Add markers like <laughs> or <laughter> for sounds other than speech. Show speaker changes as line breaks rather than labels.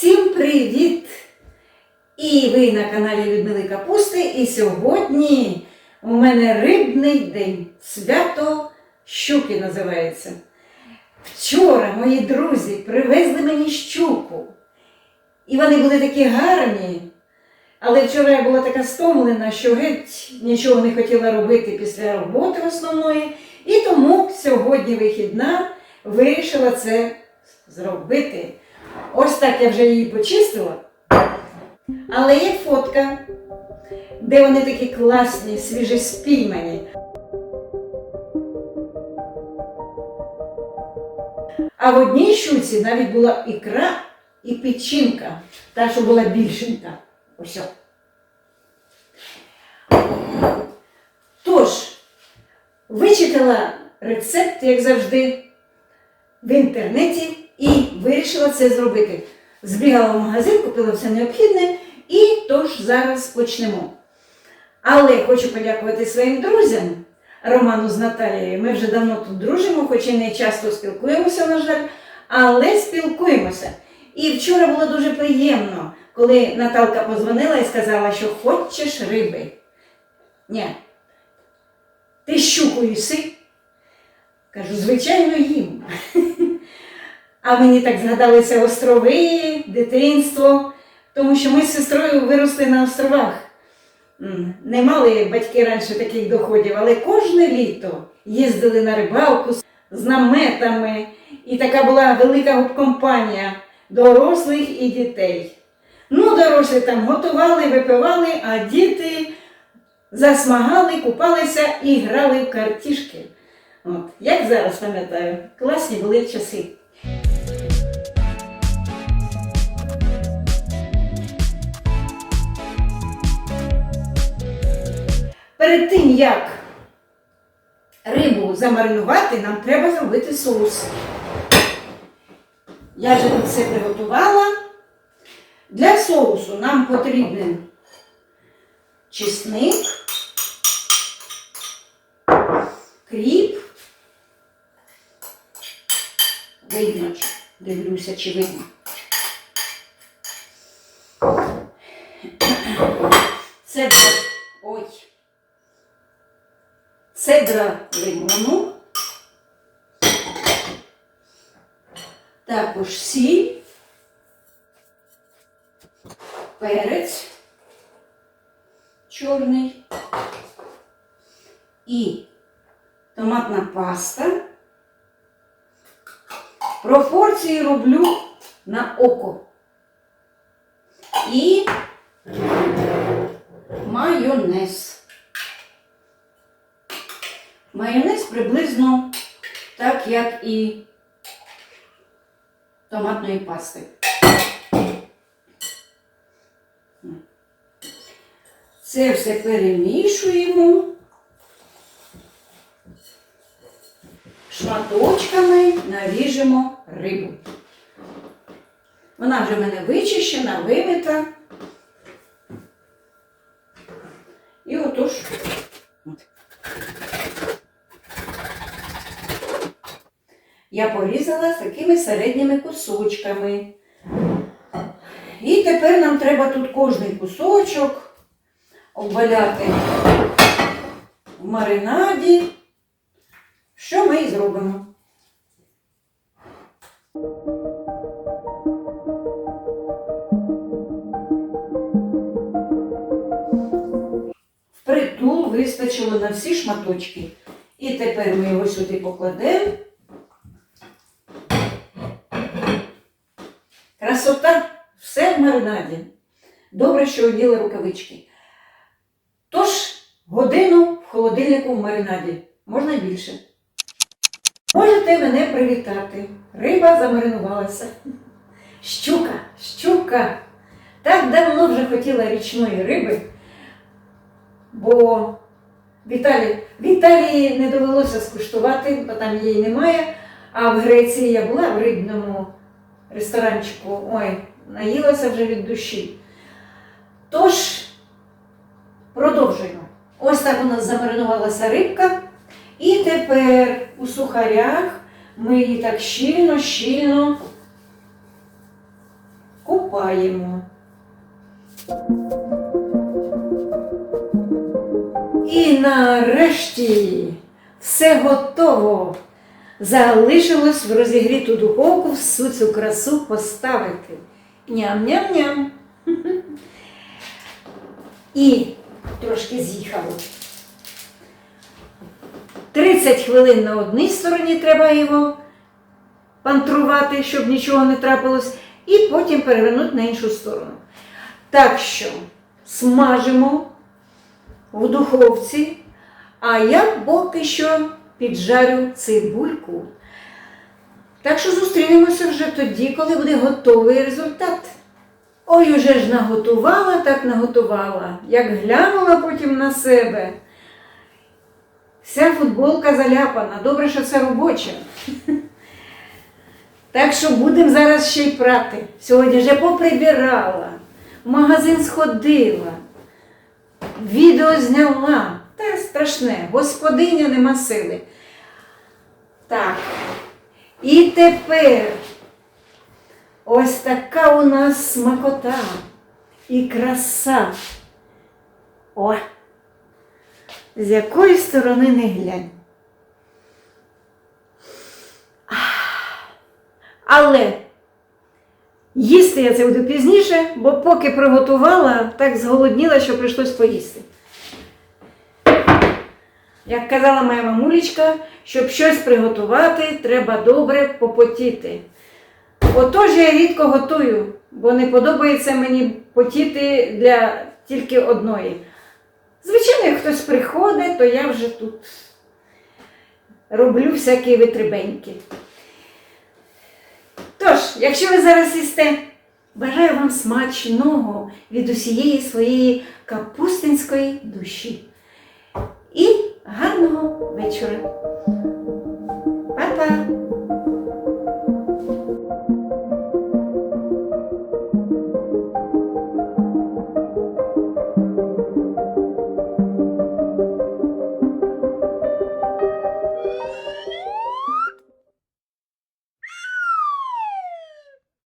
Всім привіт! І ви на каналі Людмили Капусти. І сьогодні у мене рибний день. Свято щуки називається. Вчора мої друзі привезли мені щуку. І вони були такі гарні. Але вчора я була така стомлена, що геть нічого не хотіла робити після роботи основної. І тому сьогодні вихідна вирішила це зробити. Ось так я вже її почистила. Але є фотка, де вони такі класні, свіжеспіймані. А в одній щуці навіть була ікра і печінка, та, що була більшенька. Ось. Тож, вичитала рецепт, як завжди, в інтернеті і вирішила це зробити. Збігала в магазин, купила все необхідне і тож зараз почнемо. Але хочу подякувати своїм друзям Роману з Наталією. Ми вже давно тут дружимо, хоч і не часто спілкуємося, на жаль, але спілкуємося. І вчора було дуже приємно, коли Наталка позвонила і сказала, що хочеш риби. Ні. Ти щуку їси? Кажу, звичайно, їм. А мені так згадалися острови, дитинство, тому що ми з сестрою виросли на островах. Не мали батьки раніше таких доходів, але кожне літо їздили на рибалку з- наметами, і така була велика компанія дорослих і дітей. Ну, дорослі там готували, випивали, а діти засмагали, купалися і грали в картішки. От, як зараз пам'ятаю, класні були часи. Перед тим, як рибу замаринувати, нам треба зробити соус. Я вже тут все приготувала. Для соусу нам потрібен чесник, кріп. Видно, дивлюся, чи видно. Цедра. Також сіль. Перець чорний. І томатна паста. Пропорції роблю на око. І майонез. Майонез приблизно так, як і томатної пасти. Це все перемішуємо шматочками наріжемо рибу. Вона вже в мене вичищена, вимита. І отож. От. Я порізала такими середніми кусочками. І тепер нам треба тут кожний кусочок обваляти в маринаді. Що ми і зробимо? Впритул вистачило на всі шматочки. І тепер ми його сюди покладемо. Красота, все в маринаді. Добре, що оділи рукавички. Тож, годину в холодильнику в маринаді. Можна більше. Можете мене привітати. Риба замаринувалася. Щука, щука. Так давно вже хотіла річної риби, бо Віталії не довелося скуштувати, бо там її немає. А в Греції я була в рибному ресторанчику. Ой, наїлася вже від душі. Тож, продовжуємо. Ось так у нас замаринувалася рибка. І тепер у сухарях ми її так щільно, щільно купаємо. І нарешті все готово. Залишилось в розігріту духовку всю цю красу поставити. Ням-ням-ням. І трошки з'їхало. 30 хвилин на одній стороні треба його пантрувати, щоб нічого не трапилось, і потім перевернути на іншу сторону. Так що смажимо в духовці, а я поки що піджарю цибульку. Так що зустрінемося вже тоді, коли буде готовий результат. Ой, уже ж наготувала, так наготувала, як глянула потім на себе. Вся футболка заляпана, добре, що це робоча. <laughs> Так що будемо зараз ще й прати. Сьогодні вже поприбирала, в магазин сходила, відео зняла. Страшне, господиня нема сили. Так. І тепер ось така у нас смакота і краса. О! З якої сторони не глянь. Але їсти я це буду пізніше, бо поки приготувала, так зголодніла, що прийшлось поїсти. Як казала моя мамулечка, щоб щось приготувати, треба добре попотіти. Отож я рідко готую, бо не подобається мені потіти для тільки одної. Звичайно, як хтось приходить, то я вже тут роблю всякі витребеньки. Тож, якщо ви зараз їсте, бажаю вам смачного від усієї своєї капустинської душі. І гарного вечора!